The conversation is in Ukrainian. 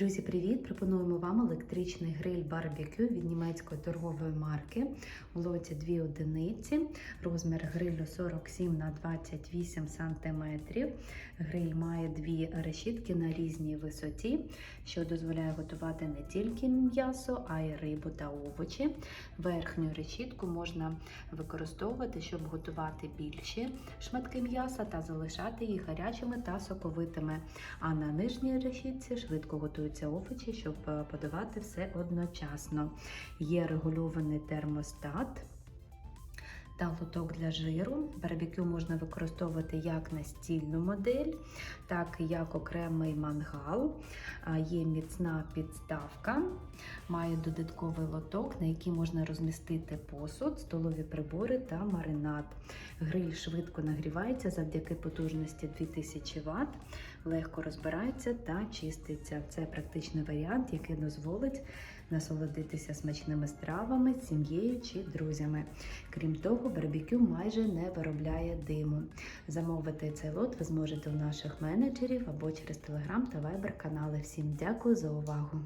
Друзі, привіт! Пропонуємо вам електричний гриль барбекю від німецької торгової марки. У лоті дві одиниці. Розмір грилю 47 на 28 см. Гриль має дві решітки на різній висоті, що дозволяє готувати не тільки м'ясо, а й рибу та овочі. Верхню решітку можна використовувати, щоб готувати більші шматки м'яса та залишати їх гарячими та соковитими. А на нижній решітці швидко готуються овочі, щоб е, подавати все одночасно. Є регульований термостат. Та лоток для жиру. Барбекю можна використовувати як настільну модель, так і як окремий мангал. Є міцна підставка, має додатковий лоток, на який можна розмістити посуд, столові прибори та маринад. Гриль швидко нагрівається завдяки потужності 2000 Вт, легко розбирається та чиститься. Це практичний варіант, який дозволить насолодитися смачними стравами, сім'єю чи друзями. Крім того, барбекю майже не виробляє диму. Замовити цей лот ви зможете у наших менеджерів або через телеграм та вайбер канали. Всім дякую за увагу!